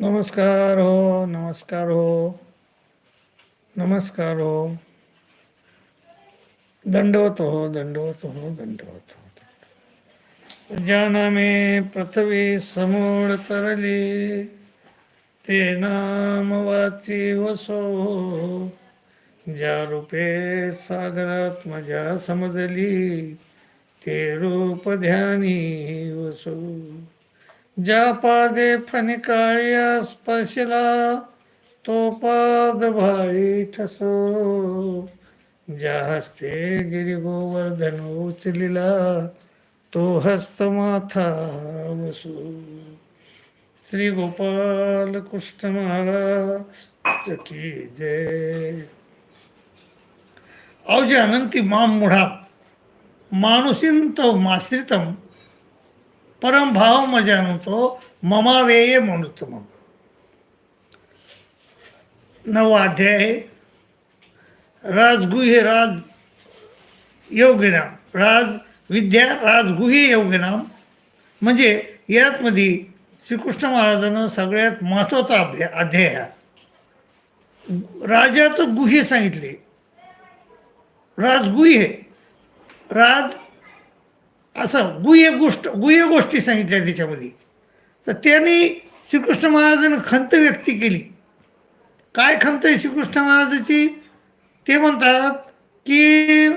नमस्कार हो नमस्कार हो. नमस्कार हो. दंडवत हो दंडवत हो दंडवत हो, हो. ज्या नामे पृथ्वी समूळ तरली ते नाम वाची वसो. ज्या रूपे सागरात मजा समजली ते रूप ध्यानी वसो. ज्या पादे फणकाळ्या स्पर्शला तो पाद भाळी ठसो. ज्या हस्ते गिरिगोवर्धन उचलिला तो हस्त माथा वसो श्री गोपाल कृष्ण महाराज की जय. औजे अनंती माम मुढा मानुसिंत माश्रितम. परम भाव मजानुतो ममावेय म्हणुतम नवा अध्याय राजगुहे राज योग्य राज विद्या राजगुहे योगनाम म्हणजे यातमध्ये श्रीकृष्ण महाराजानं सगळ्यात महत्त्वाचा अभ्या अध्याय हा. राजाचं गुहे सांगितले. राजगुह्य राज असं गुह्य गोष्ट गुह्य गोष्टी सांगितल्या त्याच्यामध्ये. तर त्यांनी श्रीकृष्ण महाराजांनी खंत व्यक्त केली. काय खंत आहे श्रीकृष्ण महाराजाची? ते म्हणतात की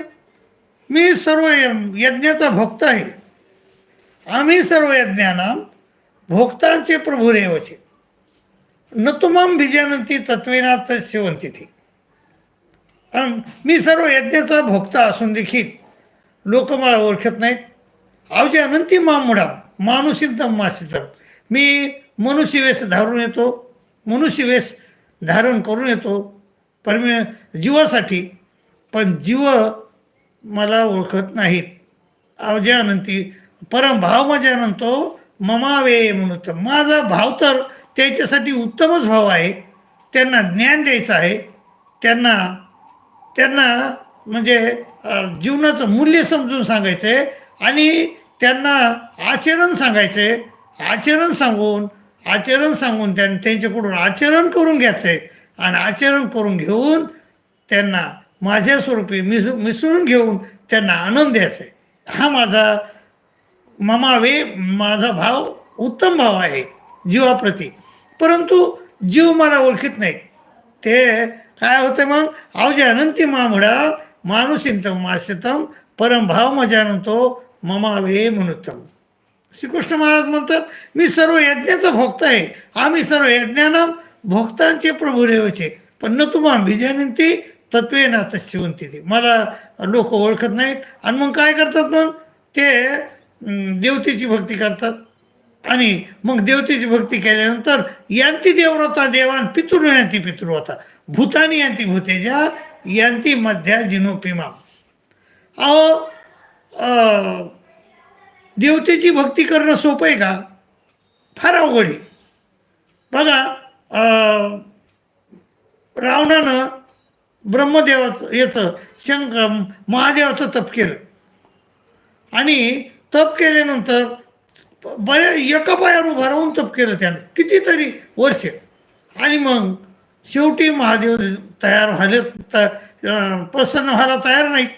मी सर्व यज्ञाचा भक्त आहे. आम्ही सर्व यज्ञाना भोक्तांचे प्रभू रेवचे न तुमाम भिजानंती तत्वेनाथ शिवंती ती. मी सर्व यज्ञाचा भोक्ता असून देखील लोक मला ओळखत नाहीत. अवजे अनंती मामुडा मानुसितम मासितम मी मनुष्यवेश धारून येतो मनुष्यवेश धारण करून येतो. परमे जीवासाठी पण जीव मला ओळखत नाहीत अवजे अनंती परम भाव माझ्या म्हणतो ममावे म्हणून माझा भाव तर त्याच्यासाठी उत्तमच भाव आहे. त्यांना ज्ञान द्यायचं आहे. त्यांना त्यांना म्हणजे जीवनाचं मूल्य समजून सांगायचं आहे आणि त्यांना आचरण सांगायचे आचरण सांगून आचरण सांगून त्यां त्यांच्याकडून आचरण करून घ्यायचे. आणि आचरण करून घेऊन त्यांना माझ्या स्वरूपी मिस मिसळून घेऊन त्यांना आनंद द्यायचा. हा माझा ममावे माझा भाव उत्तम भाव आहे जीवाप्रती. परंतु जीव मला ओळखीत नाही. ते काय होते मग? अवजे अनंती मामुडा मानुसिंतम मासितम परम भाव मजानंतो ममावे म्हणुत्तम श्रीकृष्ण महाराज म्हणतात मी सर्व यज्ञाचा भक्त आहे. आम्ही सर्व यज्ञाना भोक्तांचे प्रभू रेवचे पण न तुम्हा बीजानंती तत्वे नातच शिवंती ती. मला लोक ओळखत नाहीत. आणि मग काय करतात मग? ते देवतेची भक्ती करतात. आणि मग देवतेची भक्ती केल्यानंतर यांती देवव्रता देवान पितृ यांती पितृव्रता भूतानी यांती भूतेजा यांती मध्या जिनोपिमा अहो देवतेची भक्ती करणं सोपं आहे का? फार अवघड आहे. बघा रावणानं ब्रह्मदेवाचं याचं शंक महादेवाचं तप केलं. आणि तप केल्यानंतर बऱ्या एका पायावर उभा राहून तप केलं त्यानं. कितीतरी वर्ष. आणि मग शेवटी महादेव तयार व्हायला त प्रसन्न व्हायला तयार नाहीत.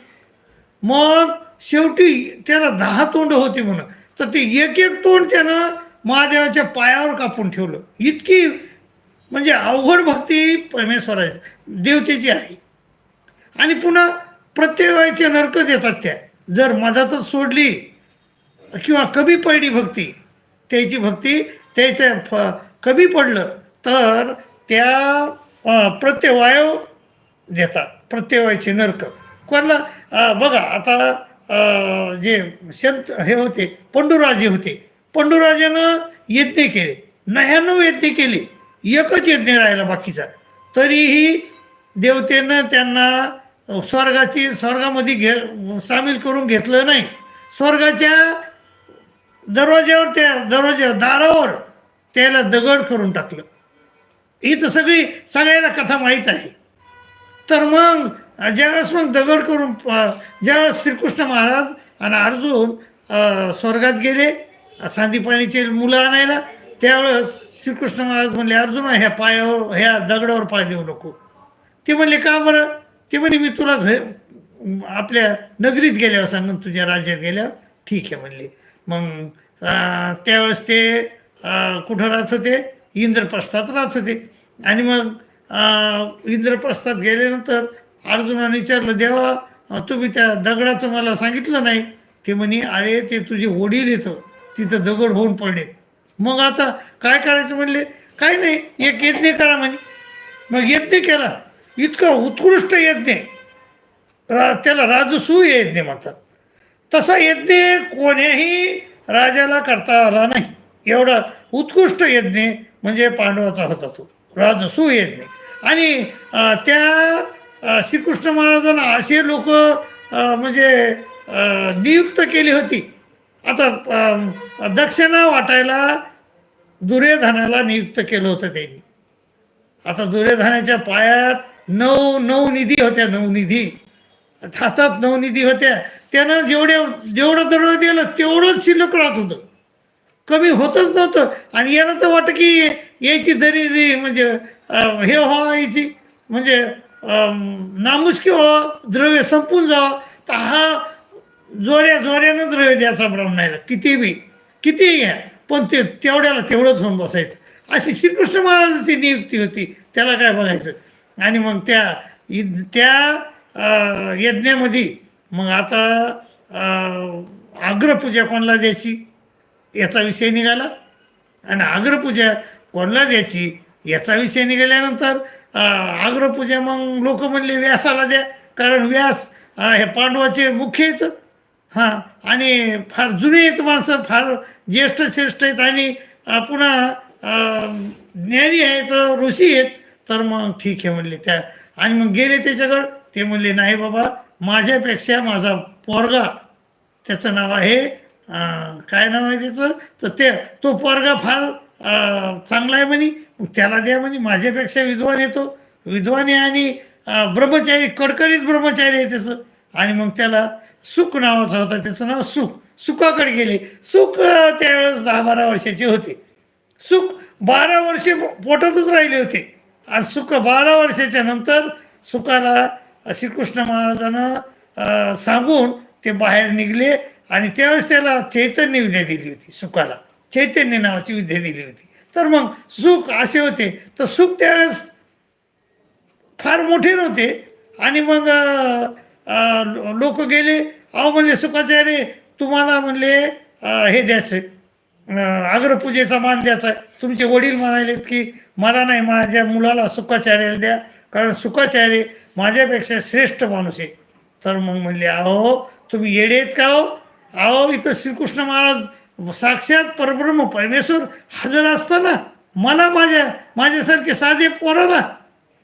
मग शेवटी त्याला दहा तोंड होती म्हणून. तर ते एक एक तोंड त्यानं महादेवाच्या पायावर कापून ठेवलं. इतकी म्हणजे अवघड भक्ती परमेश्वराची देवतेची आहे. आणि पुन्हा प्रत्येकाचे नरक देतात त्या. जर मधातच सोडली किंवा कमी पडली भक्ती त्याची भक्ती त्याचं फ कमी पडलं तर त्या प्रत्यवायव प्रत्यवायो देतात प्रत्यवायचे नरक. कोणाला बघा आता जे संत हे होते पंडुराजे होते. पंडुराजानं यज्ञ केले. नह्याण्णव यज्ञ केले. एकच यज्ञ राहिला बाकीचा. तरीही देवतेनं त्यांना स्वर्गाची स्वर्गामध्ये घे सामील करून घेतलं नाही. स्वर्गाच्या दरवाज्यावर त्या दरवाज्या दारावर त्याला दगड करून टाकलं. ही तर सगळी सगळ्याला कथा माहीत आहे. तर मग ज्यावेळेस मग दगड करून ज्यावेळेस श्रीकृष्ण महाराज आणि अर्जुन स्वर्गात गेले सांदीपाणीचे मुलं आणायला त्यावेळेस श्रीकृष्ण महाराज म्हणले अर्जुन ह्या पायावर ह्या दगडावर पाय देऊ नको. ते म्हणले का बरं? ते म्हणे मी तुला घ आपल्या नगरीत गेल्यावर सांगून तुझ्या राज्यात गेल्यावर. ठीक आहे म्हणले. मग त्यावेळेस ते कुठं राहत होते? इंद्रप्रस्थात राहत होते. आणि मग इंद्रप्रस्थात गेल्यानंतर अर्जुनाने विचारलं देवा तुम्ही त्या दगडाचं मला सांगितलं नाही. ते म्हणे अरे ते तुझे वडील येतं तिथं दगड होऊन पडले मग आता काय करायचं म्हणले? काय नाही एक यज्ञ करा म्हणे. मग यज्ञ केला. इतका उत्कृष्ट यज्ञ रा त्याला राजसू यज्ञ म्हणतात. तसा यज्ञ कोण्याही राजाला करता आला नाही. एवढा उत्कृष्ट यज्ञ म्हणजे पांडवाचा होता तो. राजसू यज्ञ. आणि त्या श्रीकृष्ण महाराजांना असे लोक म्हणजे नियुक्त केली होती. आता दक्षिणा वाटायला दुर्योधनाला नियुक्त केलं होतं त्यांनी. आता दुर्योधनाच्या पायात नऊ नऊ निधी होत्या नऊ निधी. हातात नवनिधी होत्या. त्यानं जेवढ्या जेवढं दररोज दिलं तेवढंच शिल्लक राहत होतं. कमी होतच नव्हतं. आणि यानं तर वाटतं की यायची दरी दरी म्हणजे हे व्हावं यायची म्हणजे नामुष्की हो द्रव्य संपून जावं. तर हा जोऱ्या जोऱ्यानं द्रव्य द्यायचा ब्राह्मणाला किती बी कितीही घ्या. पण ते तेवढ्याला तेवढंच होऊन बसायचं. अशी श्रीकृष्ण महाराजाची नियुक्ती होती. त्याला काय बघायचं? आणि मग त्या त्या यज्ञामध्ये मग आता आग्रपूजा अग्रपूजा कोणाला द्यायची? याचा विषय निघाला. आणि अग्रपूजा कोणाला द्यायची? याचा विषय निघाल्यानंतर अं, मग लोक म्हणले व्यासाला द्या कारण व्यास हे पांडवाचे मुख्य आहेत. हां आणि फार जुने आहेत माणसं फार ज्येष्ठ श्रेष्ठ आहेत आणि पुन्हा ज्ञानी आहेत ऋषी आहेत. तर मग ठीक आहे म्हणले त्या. आणि मग गेले त्याच्याकडं. ते म्हणले नाही बाबा माझ्यापेक्षा माझा पोरगा त्याचं नाव आहे काय नाव आहे त्याचं? तर ते तो पोरगा फार चांगला आहे म्हणे. त्याला द्या म्हणजे माझ्यापेक्षा विद्वान येतो. विद्वान आहे आणि ब्रह्मचारी कडकडीत ब्रह्मचारी आहे त्याचं. आणि मग त्याला सुख नावाचा होता. त्याचं नाव सुख. सुखाकडे गेले. सुख त्यावेळेस दहा बारा वर्षाचे होते. सुख बारा वर्षे पोटातच राहिले होते. आज सुख बारा वर्षाच्या नंतर सुखाला श्रीकृष्ण महाराजांना सांगून ते बाहेर निघले. आणि त्यावेळेस त्याला चैतन्य विद्या दिली होती सुखाला. चैतन्य नावाची विद्या दिली होती. तर मग सुख असे होते. तर सुख त्यावेळेस फार मोठे नव्हते. आणि मग लोक गेले. अहो म्हणले सुखाचार्य तुम्हाला म्हणले हे द्यायचं. आग्रपूजेचा अग्रपूजेचा मान द्यायचा. तुमचे वडील म्हणालेत की मला नाही माझ्या मुलाला सुखाचार्याला द्या. कारण सुखाचार्य माझ्यापेक्षा श्रेष्ठ माणूस आहे. तर मग म्हणले अहो तुम्ही येडे आहेत का हो? अहो इथं श्रीकृष्ण महाराज साक्षात परब्रह्म परमेश्वर हजर असताना मला माझ्या माझ्यासारखे साधे पोराला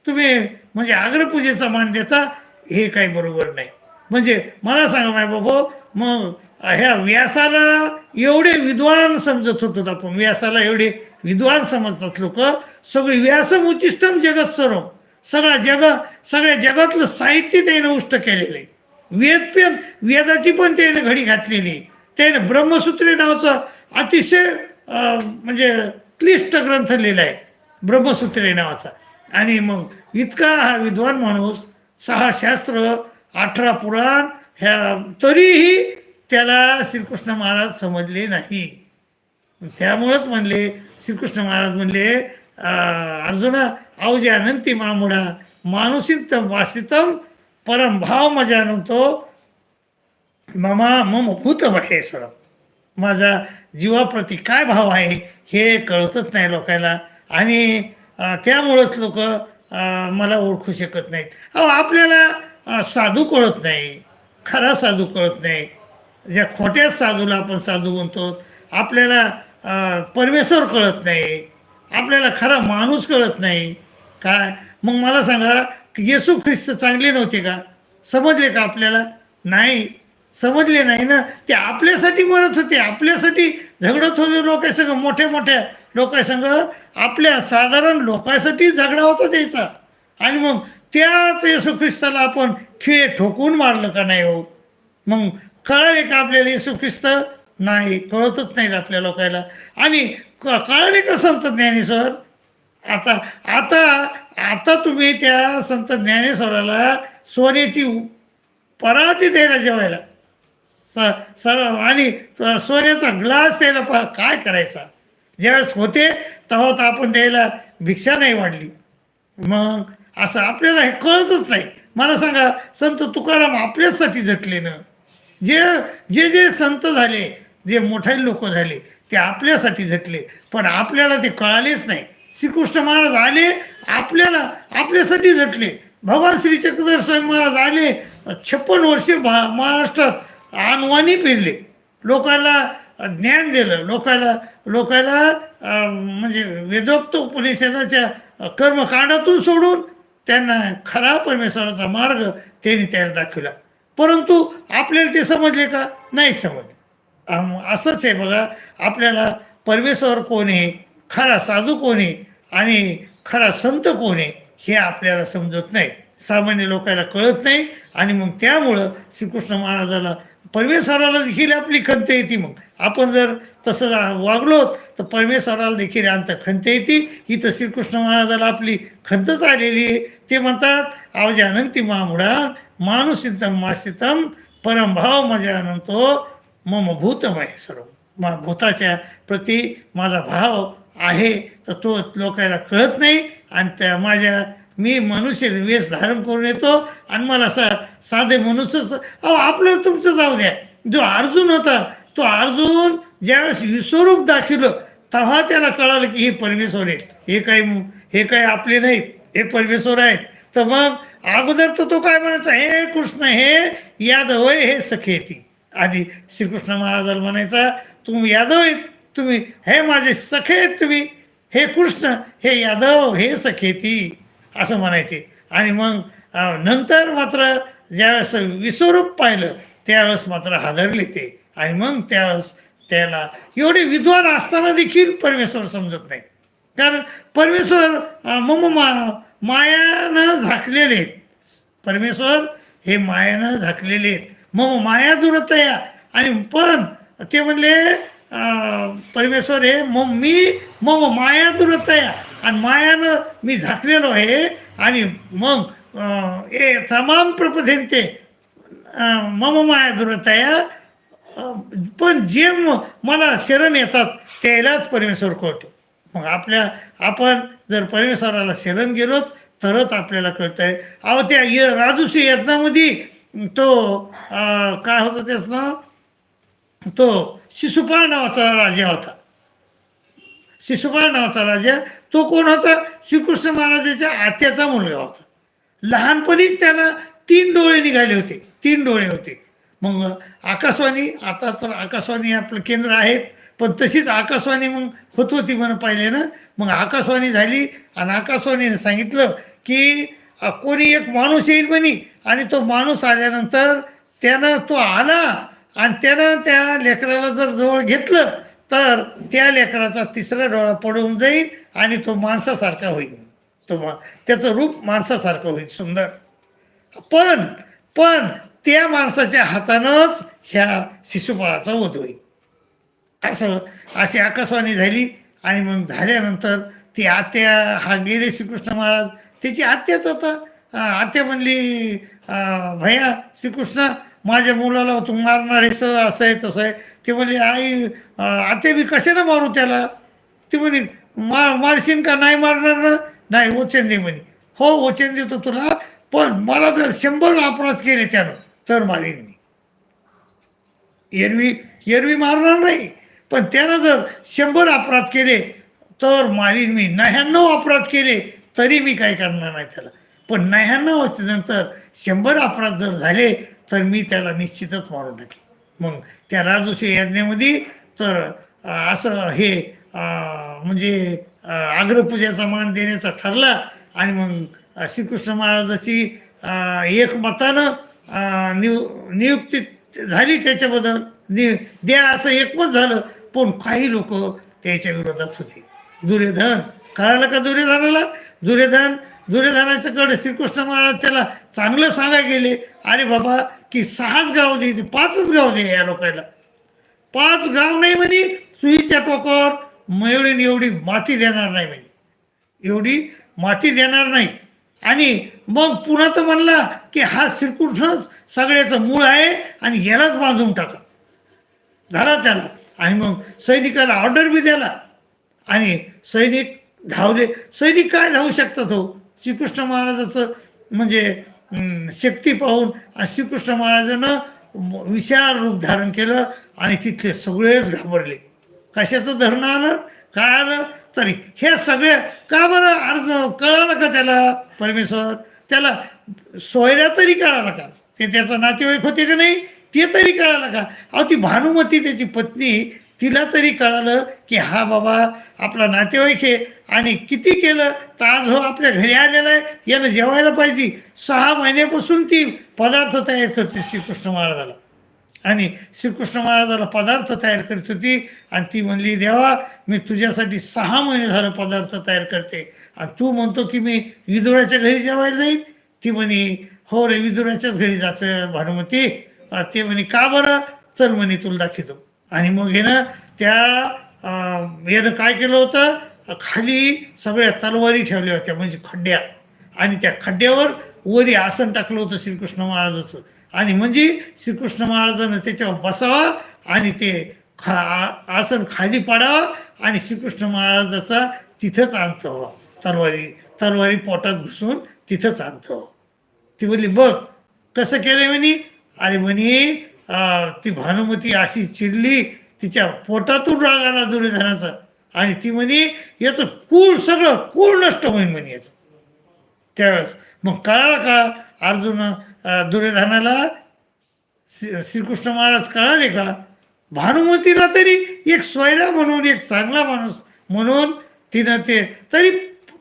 तुम्ही म्हणजे आग्रपूजेचा मान देता हे काही बरोबर नाही. म्हणजे मला सांगा माय बाबा मग ह्या व्यासाला एवढे विद्वान समजत होतो आपण. व्यासाला एवढे विद्वान समजतात लोक. सगळे व्यासम उच्चिष्टम जगत सर्व. सगळ्या जग सगळ्या जगातलं साहित्य त्यानं उष्ट केलेलं आहे. वेद पण वेदाची पण त्याने घडी घातलेली ते ब्रह्मसूत्रे ब्रह्मसूत्री नावाचा अतिशय म्हणजे क्लिष्ट ग्रंथ लिहिला आहे ब्रह्मसूत्री नावाचा. आणि मग इतका हा विद्वान माणूस सहा शास्त्र अठरा पुराण ह्या तरीही त्याला श्रीकृष्ण महाराज समजले नाही. त्यामुळंच म्हणले श्रीकृष्ण महाराज म्हणले अर्जुना अवजे अनंती मामुडा मानुसित वासितम परम भाव मजा नव्हतो ममा मम भूत महेश्वर माझा जीवाप्रती काय भाव आहे हे कळतच नाही लोकांना. आणि त्यामुळंच लोक मला ओळखू शकत नाहीत. अहो आपल्याला साधू कळत नाही. खरा साधू कळत नाही. ज्या खोट्या साधूला आपण साधू म्हणतो आपल्याला परमेश्वर कळत नाही. आपल्याला खरा माणूस कळत नाही. काय? मग मला सांगा की येशू ख्रिस्त चांगले नव्हते का? समजले का आपल्याला? नाही. समजले नाही ना? ते आपल्यासाठी मरत होते आपल्यासाठी झगडत होते लोकांसंग मोठ्या मोठ्या लोकांसंग आपल्या साधारण लोकांसाठी झगडा होता त्याचा. आणि मग त्याच येसू ख्रिस्ताला आपण खिळे ठोकून मारलं का नाही हो? मग कळाले का आपल्याला येसू ख्रिस्त? नाही कळतच नाहीत आपल्या लोकायला आणि क कळाले का संत ज्ञानेश्वर आता आता आता तुम्ही त्या संत ज्ञानेश्वराला सोन्याची पराती द्यायला जेवायला. सर्व आणि सोन्याचा ग्लास द्यायला पहा काय करायचा? ज्यावेळेस होते तेव्हा तर आपण द्यायला भिक्षा नाही वाढली. मग असं आपल्याला हे कळतच नाही. मला सांगा संत तुकाराम आपल्याचसाठी झटले ना? जे जे जे संत झाले जे मोठे लोक झाले ते आपल्यासाठी झटले पण आपल्याला ते कळालेच नाही. श्रीकृष्ण महाराज आले आपल्याला आपल्यासाठी झटले भगवान श्री चक्रधर स्वामी महाराज आले छप्पन वर्षे महाराष्ट्रात आणवानी फिरले. लोकाला ज्ञान दिलं. लोकाला लोकाला म्हणजे वेदोक्त उपनिषदाच्या कर्मकांडातून सोडून त्यांना खरा परमेश्वराचा मार्ग त्यांनी त्याला दाखवला. परंतु आपल्याला ते समजले का? नाही समजले. असंच आहे बघा आपल्याला परमेश्वर कोण आहे? खरा साधू कोण आहे? आणि खरा संत कोण आहे? हे आपल्याला समजत नाही. सामान्य लोकांना कळत नाही आणि मग त्यामुळं श्रीकृष्ण महाराजाला परमेश्वराला देखील आपली खंत येते मग. आपण जर तसं वागलोत वागलो तर परमेश्वराला देखील अंत खंत येते. इथं श्रीकृष्ण महाराजाला आपली खंतच आलेली आहे. ते म्हणतात अवजानंती मामुडा मानुसितम मासितम परमभाव माझ्या अनंतो मम भूत सर्व. मा भूताच्या प्रती माझा भाव आहे तर तो लोकांना कळत नाही. आणि त्या माझ्या मी मनुष्य वेश धारण करून येतो आणि मला सा साधे मनुष्यच अहो आपलं तुमचं जाऊ द्या. जो अर्जुन होता तो अर्जुन ज्यावेळेस विश्वरूप दाखवलं तेव्हा त्याला कळालं की हे परमेश्वर आहेत. हे काही हे काही आपले नाहीत. हे परमेश्वर आहेत. तर मग अगोदर तर तो काय म्हणायचा हे कृष्ण हे यादव आहे हे सखेती. आधी श्रीकृष्ण महाराजाला म्हणायचा तुम्ही यादव आहेत. तुम्ही हे माझे सखे आहेत तुम्ही. हे कृष्ण हे यादव हे सखेती. असं म्हणायचे. आणि मग नंतर मात्र ज्यावेळेस विस्वरूप पाहिलं त्यावेळेस मात्र हादरले ते. आणि मग त्यावेळेस त्याला एवढे विद्वान असताना देखील परमेश्वर समजत नाही कारण परमेश्वर मम मा मायानं झाकलेले आहेत. परमेश्वर हे मायानं झाकलेले आहेत. मग माया दुरतया आणि पण ते म्हणले परमेश्वर हे मग मी मम माया दुरतया आणि मायानं मी झाकलेलो आहे आणि मग ए तमाम प्रपथेंते मम माया दुरतया पण जे मला शरण येतात त्यालाच परमेश्वर कळतो. मग आपल्या आपण जर परमेश्वराला शरण गेलोत तरच आपल्याला कळतं आहे अहो त्या य राजूशी यज्ञामध्ये तो काय होतं त्याच? ना तो शिशुपाळ नावाचा राजा होता. शिशुपाळ नावाचा राजा तो कोण होता? श्रीकृष्ण महाराजाच्या आत्याचा मुलगा होता. लहानपणीच त्याला तीन डोळे निघाले होते. तीन डोळे होते. मग आकाशवाणी आता तर आकाशवाणी आपलं केंद्र आहेत पण तशीच आकाशवाणी मग होत होती म्हणून पाहिले ना. मग आकाशवाणी झाली आणि आकाशवाणीने सांगितलं की कोणी एक माणूस येईल म्हणे. आणि तो माणूस आल्यानंतर त्यानं तो आला आणि त्यानं त्या लेकराला जर जवळ घेतलं तर त्या लेकराचा तिसरा डोळा पडून जाईल आणि तो माणसासारखा होईल. तो मा त्याचं रूप माणसासारखं होईल. सुंदर. पण पण त्या माणसाच्या हातानंच ह्या शिशुपाळाचा वध होईल. असं अशी आकाशवाणी झाली आणि मग झाल्यानंतर ती आत्या हा गेले श्रीकृष्ण महाराज. त्याची आत्याच होता. आत्या म्हणली भैया श्रीकृष्ण माझ्या मुलाला तू मारणार आहेस असं आहे तसं आहे. ते म्हणले आई आत्या मी कशाला मारू त्याला? ती म्हणे मार मारशील का नाही मारणार ना? नाही वचन म्हणे. हो वचन देतो तुला पण मला जर शंभर अपराध केले त्यानं तर मारीन मी. एरवी एरवी मारणार नाही पण त्यानं जर शंभर अपराध केले तर मारीन मी. नव्याण्णव अपराध केले तरी मी काय करणार नाही त्याला. पण नव्याण्णव नंतर शंभर अपराध जर झाले तर मी त्याला निश्चितच मारून टाकेन. मग त्या राजूशी याज्ञेमध्ये तर असं हे म्हणजे आग्रपूजेचा अग्रपूजेचा मान देण्याचा ठरला आणि मग श्रीकृष्ण महाराजाची एकमतानं नियु नियुक्ती झाली त्याच्याबद्दल. नि द्या असं एकमत झालं पण काही लोक त्याच्या विरोधात होते. दुर्योधन कळालं का दुर्योधनाला? दुर्योधन दुर्योधनाच्याकडे श्रीकृष्ण महाराज त्याला चांगलं सांगा गेले. अरे बाबा की सहाच गाव दे पाचच गाव दे या लोकांना पाच गाव नाही म्हणे सुईच्या टोकावर मिळून एवढी माती देणार नाही म्हणजे. एवढी माती देणार नाही. आणि मग पुन्हा तर म्हणला की हा श्रीकृष्णच सगळ्याचं मूळ आहे आणि यालाच बांधून टाका. धरा त्याला. आणि मग सैनिकाला ऑर्डर बी द्याला. आणि सैनिक धावले. सैनिक काय धावू शकतात हो? श्रीकृष्ण महाराजाचं म्हणजे शक्ती पाहून आणि श्रीकृष्ण महाराजानं विशाल रूप धारण केलं आणि तिथले सगळेच घाबरले. कशाचं धरणं आलं काय आलं? तरी हे सगळे का बरं अर्ज कळालं का त्याला परमेश्वर? त्याला सोयऱ्या तरी कळालं का? ते त्याचं नातेवाईक होते का नाही? ते तरी कळालं का? अहो ती भानुमती त्याची पत्नी तिला तरी कळालं की हा बाबा आपला नातेवाईक आहे आणि किती केलं? तर आज हो आपल्या घरी आलेला आहे यानं जेवायला पाहिजे. सहा महिन्यापासून ती पदार्थ तयार करते श्रीकृष्ण महाराजाला. आणि श्रीकृष्ण महाराजाला पदार्थ तयार करत होती. आणि ती म्हणली देवा मी तुझ्यासाठी सहा महिने झालं पदार्थ तयार करते. आणि तू म्हणतो की मी विदुराच्या घरी जेवायला जाईल ती म्हणे हो रे विदुराच्याच घरी जायचं भानुमती. ते म्हणे का बरं? चल म्हणे तुला दाखवतो. आणि मग हे ना त्या यानं काय केलं होतं? खाली सगळ्या तलवारी ठेवल्या होत्या म्हणजे खड्ड्या. आणि त्या खड्ड्यावर वरी आसन टाकलं होतं श्रीकृष्ण महाराजाचं. आणि म्हणजे श्रीकृष्ण महाराजानं त्याच्यावर बसावा आणि ते खा आ- आसन खाली पाडावं आणि श्रीकृष्ण महाराजाचा तिथंच अंत व्हावा. तलवारी तलवारी पोटात घुसून तिथंच अंत ती म्हणली बघ कसं केलं म्हणे? अरे म्हणे ती भानुमती अशी चिडली तिच्या पोटातून राग आला दुर्योधनाचा. आणि ती म्हणे याचं कूळ सगळं कूळ नष्ट होईल म्हणे याचं. त्यावेळेस मग कळालं का अर्जुन दुर्योधनाला श्री- श्रीकृष्ण महाराज कळाले का? भानुमतीला तरी एक सोयरा म्हणून एक चांगला माणूस म्हणून तिनं ते तरी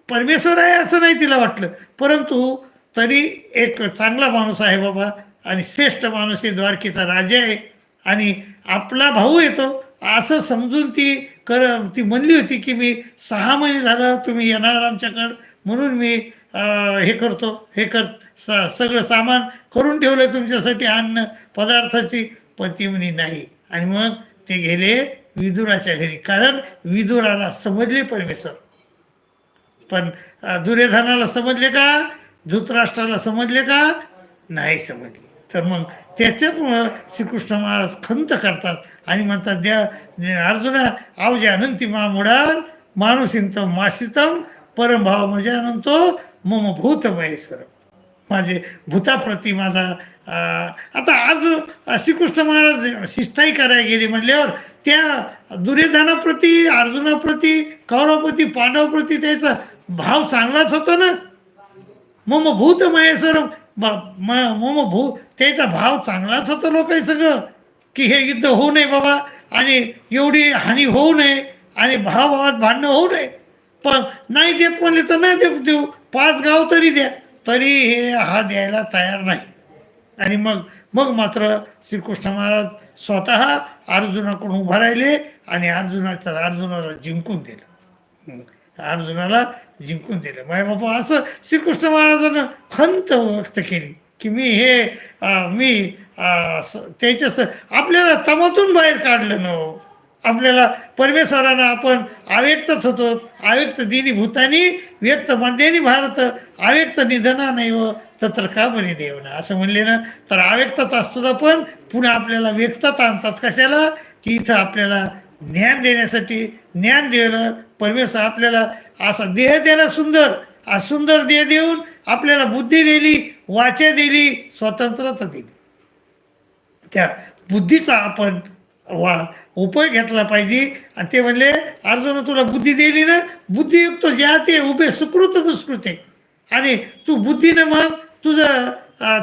परमेश्वर आहे असं नाही तिला वाटलं. परंतु तरी एक चांगला माणूस आहे बाबा आणि श्रेष्ठ माणूस आहे द्वारकेचा राजा आहे आणि आपला भाऊ येतो. असं समजून ती कर ती म्हणली होती की मी सहा महिने झालं तुम्ही येणार आमच्याकडं म्हणून मी हे करतो हे कर स सगळं सामान करून ठेवलं तुमच्यासाठी अन्न पदार्थाची पण ती म्हणे नाही. आणि मग ते गेले विदुराच्या घरी. कारण विदुराला समजले परमेश्वर. पण दुर्योधनाला समजले का? धृतराष्ट्राला समजले का? नाही समजले. तर मग त्याच्याचमुळं श्रीकृष्ण महाराज खंत करतात आणि म्हणतात द्या अर्जुना आवजे अनंती मा मुडाल मानुसिंतम मासितम परमभाव म्हणजे अनंतो मम भूत महेश्वर. माझे भूताप्रती माझा आता आज श्रीकृष्ण महाराज शिष्टाई करायला गेले म्हणल्यावर त्या दुर्योधनाप्रती अर्जुनाप्रती कौरवप्रती पांडवप्रती त्याचा भाव चांगलाच होता ना? मम भूत महेश्वर मम भू त्याचा भाव चांगलाच होता लोक सगळं. की हे युद्ध होऊ नये बाबा आणि एवढी हानी होऊ नये आणि भावभावात भांडणं होऊ नये. पण नाही देत म्हणले तर नाही देऊ देऊ. पाच गाव तरी द्या. तरी हे हा द्यायला तयार नाही. आणि मग मग मात्र श्रीकृष्ण महाराज स्वतः अर्जुनाकडून उभा राहिले आणि अर्जुनाचा अर्जुनाला जिंकून दिलं. अर्जुनाला जिंकून दिलं. माय बाबा असं श्रीकृष्ण महाराजानं खंत व्यक्त केली की मी हे मी अं, त्याच्या आपल्याला तमातून बाहेर काढलं न हो. आपल्याला परमेश्वरांना आपण अव्यक्तच होतो. अव्यक्त दिनी भूतानी व्यक्त मध्यानी भारत अव्यक्त निधना नाही व तत्र का बने देवना? असं म्हणले ना तर अव्यक्तच असतो पण पुन्हा आपल्याला व्यक्तता आणतात कशाला? की इथं आपल्याला ज्ञान देण्यासाठी ज्ञान दिलं परमेश्वर आपल्याला असा देह द्यायला सुंदर आ सुंदर देह देऊन आपल्याला बुद्धी दिली वाचे दिली स्वतंत्रता दिली. त्या बुद्धीचा आपण वा उपाय घेतला पाहिजे. आणि ते म्हणले अर्जुन तुला बुद्धी दिली ना बुद्धियुक्त ज्या ते उभे सुकृत दुष्कृते. आणि तू बुद्धीनं मग तुझं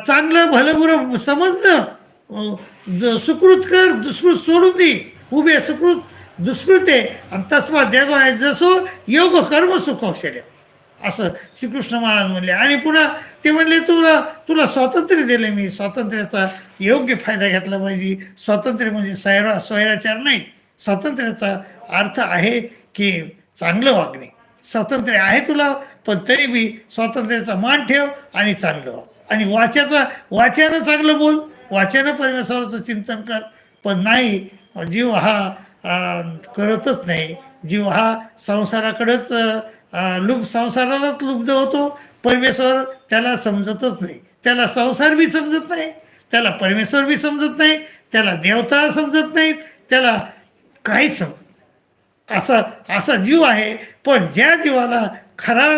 चांगलं भलं बुरं समजणं सुकृत कर दुष्कृत सोडून दे. उभे सुकृत दुष्कृते. आणि तस्मा देगो आहे जसो योग कर्म सुखौशल्य असं श्रीकृष्ण महाराज म्हणले. आणि पुन्हा ते म्हणले तुला तुला स्वातंत्र्य दिले मी. स्वातंत्र्याचा योग्य फायदा घेतला पाहिजे स्वातंत्र्य म्हणजे सैरा स्वैराचार नाही. स्वातंत्र्याचा अर्थ आहे की चांगलं वागणे. स्वातंत्र्य आहे तुला पण तरी बी स्वातंत्र्याचा मान ठेव आणि चांगलं वाग. आणि वाच्याचा वाच्यानं चांगलं बोल वाच्यानं परमेश्वराचं चिंतन कर. पण नाही जीव हा करतच नाही. जीव हा संसाराकडंच लुप संसारालाच लुब्ध होतो. परमेश्वर त्याला समजतच नाही. त्याला संसार बी समजत नाही. त्याला परमेश्वर बी समजत नाही त्याला देवता समजत नाहीत त्याला काहीच समजत नाही. असा असा जीव आहे पण ज्या जीवाला खरा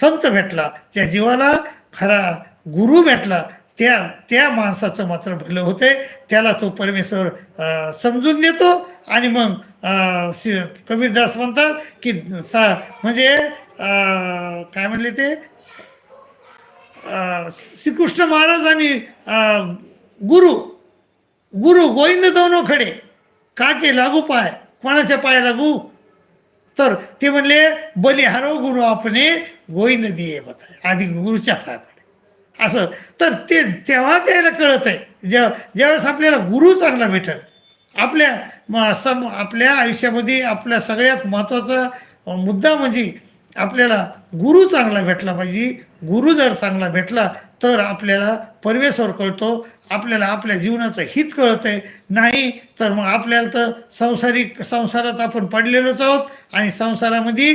संत भेटला त्या जीवाला खरा गुरु भेटला त्या त्या माणसाचं मात्र भलं होते त्याला तो परमेश्वर समजून देतो आणि मग श्री- कबीरदास म्हणतात की सा म्हणजे काय म्हणले ते? श्रीकृष्ण महाराज आणि गुरु गुरु गोविंद दोनो खडे. का के लागू पाय कोणाच्या पाय लागू? तर ते म्हणले बलिहारो गुरु आपणे गोविंद दिये बताय. आधी गुरुच्या पाय पडे असं. तर ते तेव्हा त्याला कळत आहे जेव्हा ज्यावेळेस आपल्याला गुरु चांगला भेटेल आपल्या म- सम आपल्या आयुष्यामध्ये आपल्या सगळ्यात महत्त्वाचा मुद्दा म्हणजे आपल्याला गुरु चांगला भेटला पाहिजे. गुरु जर चांगला भेटला तर आपल्याला परमेश्वर कळतो. आपल्याला आपल्या जीवनाचं हित कळत आहे नाही तर मग आपल्याला तर संसारिक संसारात आपण पडलेलोच आहोत. आणि संसारामध्ये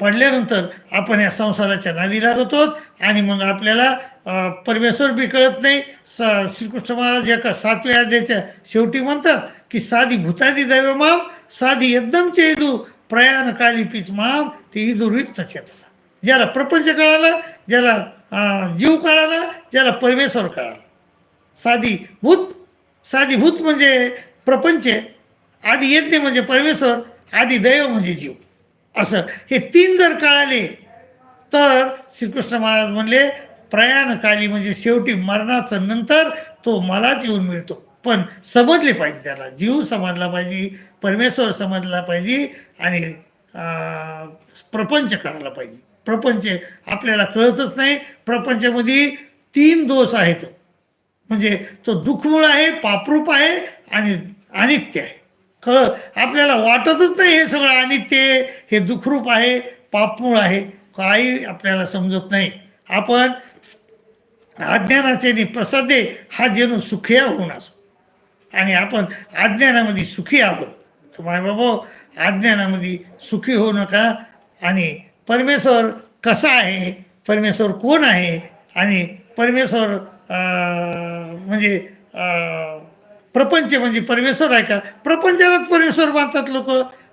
पडल्यानंतर आपण या संसाराच्या नादी लागत आहोत. आणि मग आपल्याला परमेश्वर बी कळत नाही. स श्रीकृष्ण महाराज एका सातव्या अध्यायाच्या शेवटी म्हणतात की साधी भूतादी दैव माम साधी एकदम चेदू प्रयाण काली पीच माम ते इदू रिक्त ज्याला प्रपंच कळाला ज्याला जीव कळाला ज्याला परमेश्वर कळाला साधी भूत साधी भूत म्हणजे प्रपंच आधी यज्ञ म्हणजे परमेश्वर आधी दैव म्हणजे जीव असं हे तीन जर कळाले तर श्रीकृष्ण महाराज म्हणले प्रयाणकाली म्हणजे शेवटी मरणाचं नंतर तो मलाच येऊन मिळतो पण समजले पाहिजे त्याला. जीव समजला पाहिजे परमेश्वर समजला पाहिजे आणि प्रपंच कळायला पाहिजे. प्रपंच आपल्याला कळतच नाही. प्रपंचामध्ये तीन दोष आहेत. म्हणजे तो दुःखमूळ आहे पापरूप आहे आणि अनित्य आहे. कळ आपल्याला वाटतच नाही हे सगळं अनित्य आहे, हे दुःखरूप आहे पापमूळ आहे. काही आपल्याला समजत नाही. आपण अज्ञानाचे आणि प्रसादे हा जणू सुखिया होऊन असो. आणि आपण अज्ञानामध्ये सुखी आहोत. तर माय बाबा अज्ञानामध्ये सुखी होऊ नका. आणि परमेश्वर कसा आहे? परमेश्वर कोण आहे? आणि परमेश्वर म्हणजे प्रपंच म्हणजे परमेश्वर आहे का? प्रपंचालाच परमेश्वर मानतात लोक.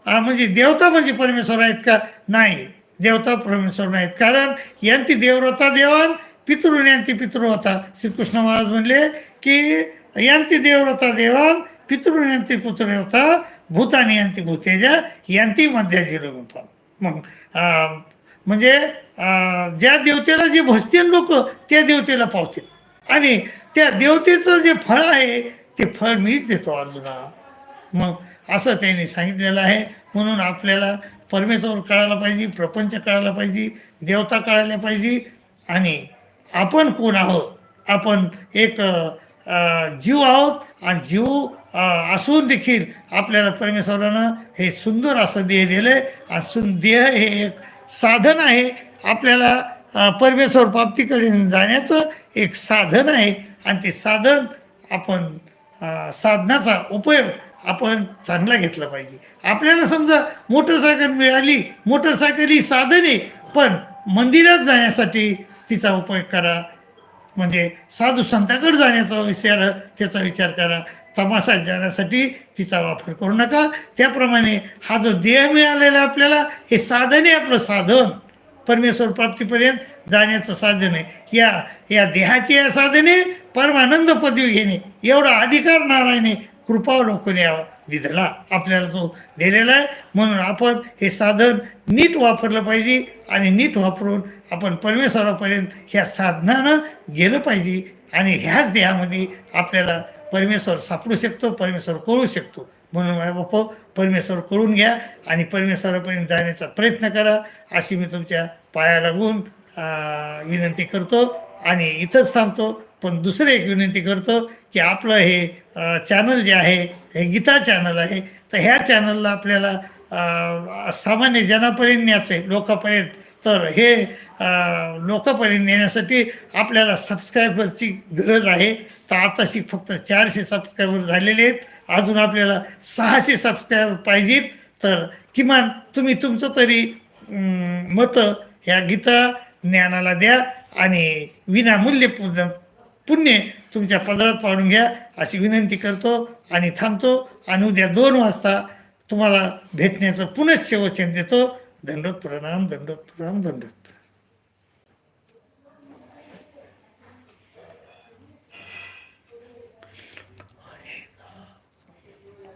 म्हणजे देवता म्हणजे परमेश्वर आहेत का? नाही. देवता परमेश्वर नाहीत. कारण यांती देवव्रता देवान पितृ यांती पितृ होता. श्रीकृष्ण महाराज म्हणले की यांती देवव्रता देवान पितृ यांती पुत्र होता भूतानी यांती भूतेजा यांती मध्या जिरो मग म्हणजे ज्या देवतेला जे भजतील लोक त्या देवतेला पावतील. आणि त्या देवतेचं जे फळ आहे ते फळ मीच देतो अर्जुना. मग असं त्यांनी सांगितलेलं आहे. म्हणून आपल्याला परमेश्वर कळायला पाहिजे प्रपंच कळायला पाहिजे देवता कळायला पाहिजे. आणि आपण कोण आहोत? आपण एक जीव आहोत आणि जीव असून देखील आपल्याला परमेश्वरानं हे सुंदर असं देह दिलं आहे आणि सुन देह हे एक साधन आहे. आपल्याला परमेश्वर प्राप्तीकडे जाण्याचं एक साधन आहे. आणि ते साधन आपण साधनाचा उपयोग आपण चांगला घेतला पाहिजे. आपल्याला समजा मोटरसायकल मिळाली मोटरसायकल ही साधन आहे पण मंदिरात जाण्यासाठी तिचा उपयोग करा. म्हणजे साधू संताकडे जाण्याचा विचार त्याचा विचार करा. तमासा जाण्यासाठी तिचा वापर करू नका. त्याप्रमाणे हा जो देह मिळालेला आपल्याला हे साधन आहे आपलं साधन. परमेश्वर प्राप्तीपर्यंत जाण्याचं साधन आहे. या या देहाचे या साधने परमानंद पदवी घेणे. एवढा अधिकार नारायणे कृपावलोकन यावा. दिलेला आपल्याला तो दिलेला आहे. म्हणून आपण हे साधन नीट वापरलं पाहिजे आणि नीट वापरून आपण परमेश्वरापर्यंत ह्या साधनानं गेलं पाहिजे आणि ह्याच देहामध्ये आपल्याला परमेश्वर सापडू शकतो परमेश्वर कळू शकतो. म्हणून माझ्या परमेश्वर कळून घ्या आणि परमेश्वरापर्यंत जाण्याचा प्रयत्न करा. अशी मी तुमच्या पाया लागून विनंती करतो आणि इथंच थांबतो. पण दुसरं एक विनंती करतो की आपलं हे चॅनल जे आहे हे गीता चॅनल आहे तर ह्या चॅनलला आपल्याला सामान्य जनापर्यंत न्यायचं आहे. लोकांपर्यंत. तर हे लोकापर्यंत लोकांपर्यंत नेण्यासाठी आपल्याला सबस्क्रायबरची गरज आहे. तर आताशी फक्त चारशे सबस्क्रायबर झालेले आहेत. अजून आपल्याला सहाशे सबस्क्रायबर पाहिजेत. तर किमान तुम्ही तुमचं तरी मतं ह्या गीता ज्ञानाला द्या आणि विनामूल्य पूर्ण पुण्य तुमच्या पदरात पाडून घ्या अशी विनंती करतो आणि थांबतो. आणि उद्या दोन वाजता तुम्हाला भेटण्याचं पुनश्च वचन देतो. दंडोत प्रणाम दंडोत प्रणाम दंडोत